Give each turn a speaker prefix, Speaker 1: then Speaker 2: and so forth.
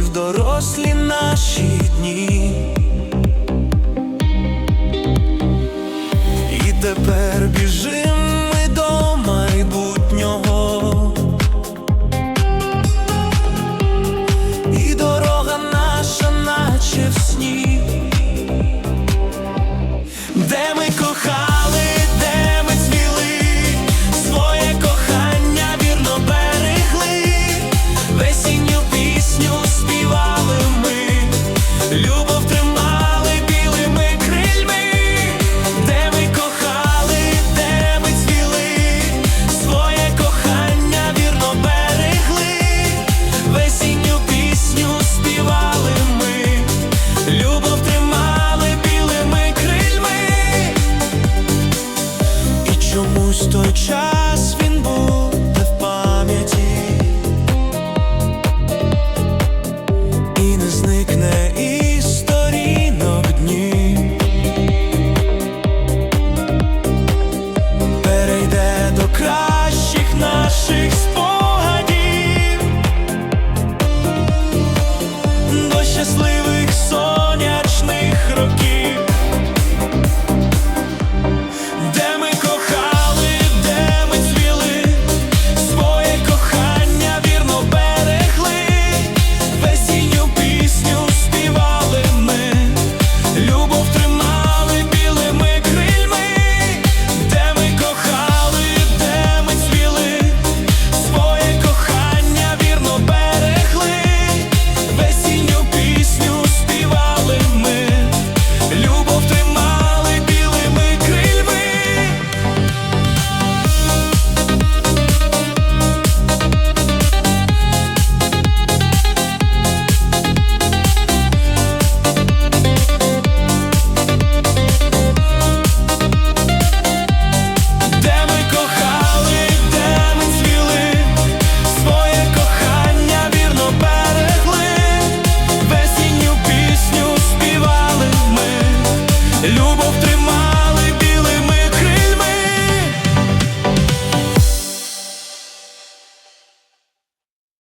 Speaker 1: в дорослі наші дні. І тепер біжимо Чомусь той час він був.